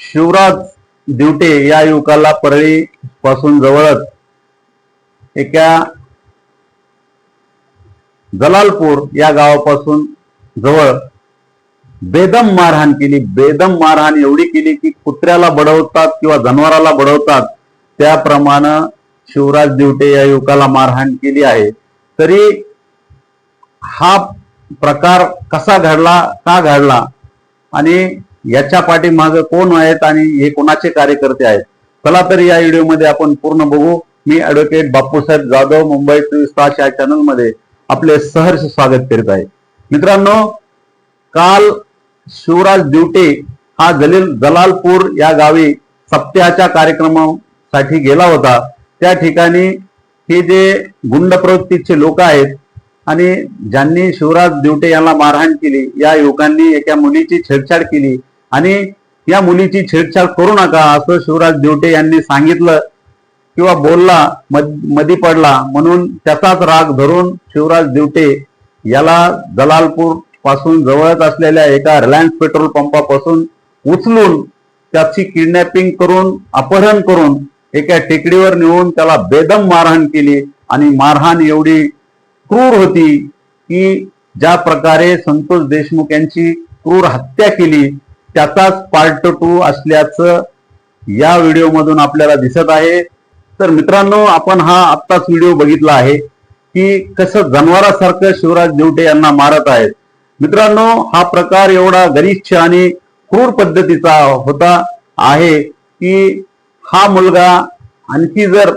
शिवराज दिवटे या युवकाला परळी पासून जवळच एका जलालपूर या गावापासून जवळ बेदम मारहाण केली. बेदम मारहाण एवढी केली की कुत्र्याला बडवतात किंवा जनावराला बडवतात त्याप्रमाणे शिवराज दिवटे या युवकाला मारहाण केली आहे. तरी हा प्रकार कसा घडला का घडला? आणि याच्या पाठीमागं कोण आहेत आणि हे कोणाचे कार्यकर्ते आहेत? चला तर या व्हिडिओमध्ये आपण पूर्ण बघू. मी ऍडव्होकेट बापूसाहेब जाधव मुंबई चोवीस तास या चॅनलमध्ये आपले सहर्ष स्वागत करीत आहे. मित्रांनो काल शिवराज दिवटे हा जलील जलालपूर या गावी सप्त्याच्या कार्यक्रमासाठी गेला होता. त्या ठिकाणी हे जे गुंड प्रवृत्तीचे लोक आहेत आणि ज्यांनी शिवराज दिवटे यांना मारहाण केली या युवकांनी एका मुलीची छेडछाड केली आणि या मुलीची छेडछाड करू नका असं शिवराज देवटे यांनी सांगितलं किंवा बोलला मधी पडला. म्हणून त्याचाच राग धरून शिवराज देवटे याला दलालपूरपासून जवळच असलेल्या एका रिलायन्स पेट्रोल पंपापासून उचलून त्याची किडनॅपिंग करून अपहरण करून एका टेकडीवर नेऊन त्याला बेदम मारहाण केली. आणि मारहाण एवढी क्रूर होती की ज्या प्रकारे संतोष देशमुख यांची क्रूर हत्या केली त्याचाच पार्ट टू असल्याचं या व्हिडिओमधून आपल्याला दिसत आहे. तर मित्रांनो आपण हा आत्ताच व्हिडिओ बघितला आहे की कसं जनावरासारखं शिवराज देवटे यांना मारत आहेत. मित्रांनो हा प्रकार एवढा गरीच्छ आणि क्रूर पद्धतीचा होता आहे की हा मुलगा आणखी जर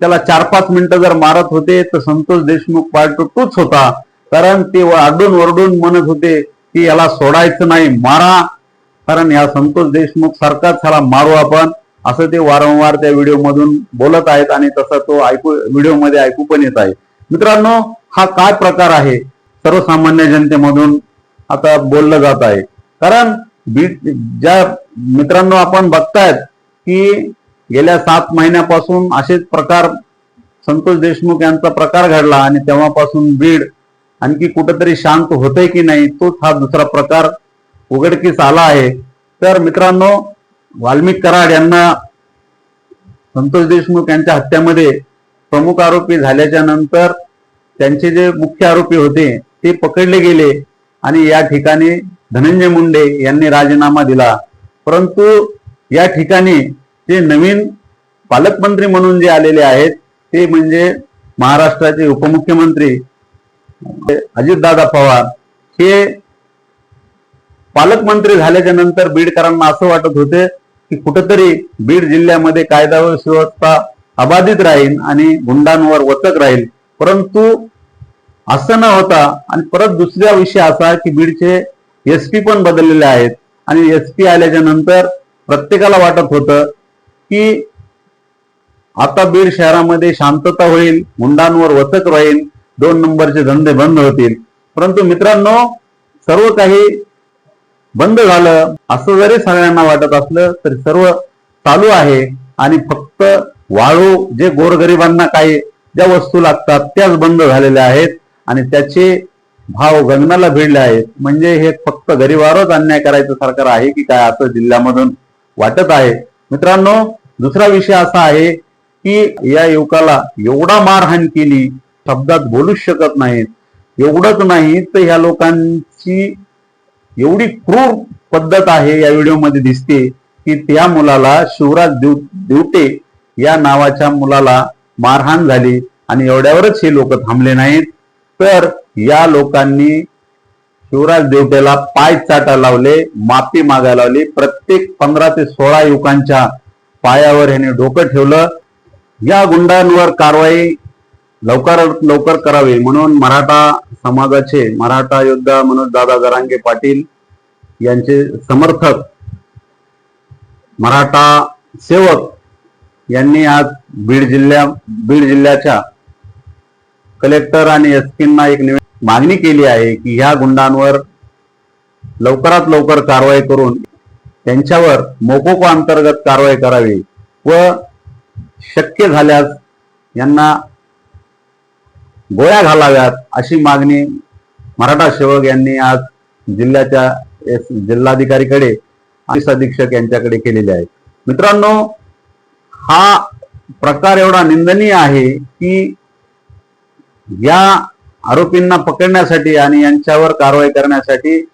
त्याला चार पाच मिनिटं जर मारत होते तर संतोष देशमुख पार्ट टूच होता. कारण ते आडून वरडून म्हणत होते की याला सोडायचं नाही मारा. कारण या संतोष देशमुख सारखाच ह्याला मारू आपण. असं ते वारंवार त्या व्हिडिओ मधून बोलत आहेत आणि तसा तो ऐकू व्हिडिओमध्ये ऐकू पण येत आहे. मित्रांनो हा काय प्रकार आहे? सर्वसामान्य जनतेमधून आता बोललं जात आहे. कारण बीड ज्या मित्रांनो आपण बघतायत की गेल्या सात महिन्यापासून असेच प्रकार संतोष देशमुख यांचा प्रकार घडला आणि तेव्हापासून बीड आणखी कुठेतरी शांत होतंय की नाही तोच हा दुसरा प्रकार उघडकीस आला आहे. तर मित्रांनो वाल्मिक कराड यांना संतोष देशमुख यांच्या हत्यामध्ये प्रमुख आरोपी झाल्याच्यानंतर त्यांचे जे मुख्य आरोपी होते ते पकडले गेले आणि या ठिकाणी धनंजय मुंडे यांनी राजीनामा दिला. परंतु या ठिकाणी जे नवीन पालकमंत्री म्हणून जे आलेले आहेत ते म्हणजे महाराष्ट्राचे उपमुख्यमंत्री अजितदादा पवार हे पालकमंत्री झाल्याच्यानंतर बीडकरांना असं वाटत होते की कुठंतरी बीड जिल्ह्यामध्ये कायदा व सुव्यवस्था अबाधित राहील आणि गुंडांवर वचक राहील. परंतु असं न होता आणि परत दुसरा विषय असा की बीडचे एस पी पण बदललेले आहेत आणि एस पी आल्याच्यानंतर प्रत्येकाला वाटत होतं की आता बीड शहरामध्ये शांतता होईल गुंडांवर वचक राहील दोन नंबरचे धंदे बंद होतील. परंतु मित्रांनो सर्व काही बंद झालं असं जरी सगळ्यांना वाटत असलं तरी सर्व चालू आहे. आणि फक्त वाळू जे गोरगरिबांना काही ज्या वस्तू लागतात त्याच बंद झालेल्या आहेत. आणि त्याचे भाव गगनाला भिडले आहेत. म्हणजे हे फक्त गरिबावरच अन्याय करायचं सरकार आहे की काय असं जिल्ह्यामधून वाटत आहे. मित्रांनो दुसरा विषय असा आहे की या युवकाला एवढा मारहाण केली शब्दात बोलूच शकत नाहीत. एवढंच नाही तर ह्या लोकांची एवढी क्रूर पद्धत आहे या व्हिडिओमध्ये दिसते की त्या मुलाला शिवराज देव देवटे या नावाच्या मुलाला मारहाण झाली आणि एवढ्यावरच हे लोक थांबले नाहीत. तर या लोकांनी शिवराज देवटेला पाय चाटा लावले माफी मागायला लावली. प्रत्येक पंधरा ते सोळा युवकांच्या पायावर ह्याने डोकं ठेवलं. या गुंडांवर कारवाई लवकर लवकर करावे म्हणून मराठा समाजाचे मराठा योद्धा म्हणून दादा जरांगे पाटील यांचे समर्थक मराठा सेवक यांनी आज बीड जिल्ह्या बीड जिल्ह्याच्या कलेक्टर आणि एसपींना एक निवे- मागणी केली आहे की ह्या गुंडांवर लवकरात लवकर कारवाई करून त्यांच्यावर मोकोको अंतर्गत कारवाई करावी व शक्य झाल्यास यांना गोळ्या घालाव्यात अशी मागणी मराठा सेवक यांनी आज जिल्ह्याच्या जिल्हाधिकारीकडे पोलीस अधीक्षक यांच्याकडे केलेले आहेत मित्रांनो हा प्रकार एवढा निंदनीय आहे की या आरोपींना पकडण्यासाठी आणि यांच्यावर कारवाई करण्यासाठी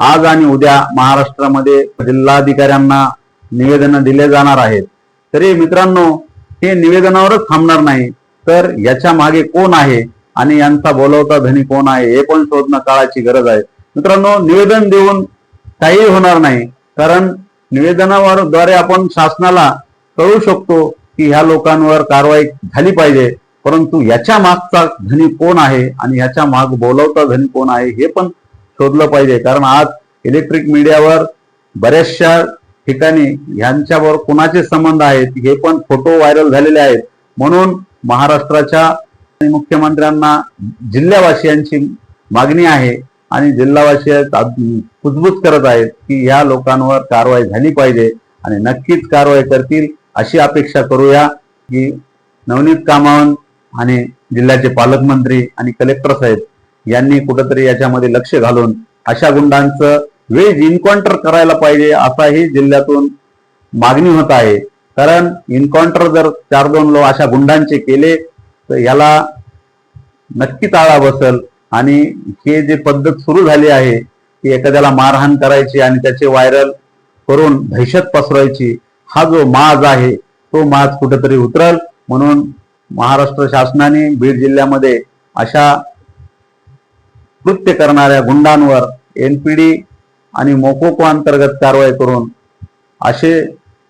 आज आणि उद्या महाराष्ट्रामध्ये जिल्हाधिकाऱ्यांना निवेदन दिले जाणार आहेत. तरी मित्रांनो हे निवेदनावरच थांबणार नाही. तर याच्या मागे कोण आहे? आणि यांचा बोलवता धनी कोण आहे? हे पण शोधणं काळाची गरज आहे. मित्रांनो निवेदन देऊन काही होणार नाही. कारण निवेदनावर द्वारे आपण शासनाला कळू शकतो की ह्या लोकांवर कारवाई झाली पाहिजे. परंतु याच्या मागचा धनी कोण आहे? आणि ह्याच्या माग बोलवता धनी कोण आहे? हे पण शोधलं पाहिजे. कारण आज इलेक्ट्रिक मीडियावर बऱ्याचशा ठिकाणी ह्यांच्यावर कुणाचे संबंध आहेत? हे पण फोटो व्हायरल झालेले आहेत. म्हणून महाराष्ट्राच्या मुख्यमंत्र्यांना जिल्हावासियांची मागणी आहे आणि जिल्हावासी कुजबूज करत आहेत की या लोकांवर कारवाई झाली पाहिजे आणि नक्कीच कारवाई करतील अशी अपेक्षा करूया की नवनीत कामावंत आणि जिल्ह्याचे पालकमंत्री आणि कलेक्टर साहेब यांनी कुठंतरी याच्यामध्ये लक्ष घालून अशा गुंडांचं वेज इन्काउंटर करायला पाहिजे असाही जिल्ह्यातून मागणी होत आहे. कारण इन्काउंटर जर चार दोन लोक अशा गुंडांचे केले तर याला नक्की ताळा बसल. आणि हे जे पद्धत सुरू झाली आहे की एखाद्याला मारहाण करायची आणि त्याचे व्हायरल करून दहशत पसरवायची हा जो माज आहे तो माज कुठेतरी उतरल. म्हणून महाराष्ट्र शासनाने बीड जिल्ह्यामध्ये अशा कृत्य करणाऱ्या गुंडांवर एनपीडी आणि मोकोको अंतर्गत कारवाई करून असे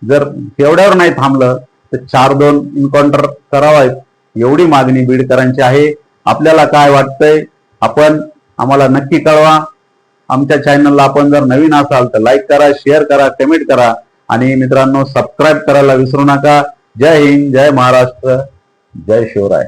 जर एवढ्यावर नाही थांबलं तर चार दोन इन्काउंटर करावायत. एवढी मागणी बीडकरांची आहे. आपल्याला काय वाटतंय आपण आम्हाला नक्की कळवा. आमच्या चॅनलला आपण जर नवीन असाल तर लाईक करा शेअर करा कमेंट करा. आणि मित्रांनो सबस्क्राईब करायला विसरू नका. जय हिंद जय महाराष्ट्र जय शिवराय.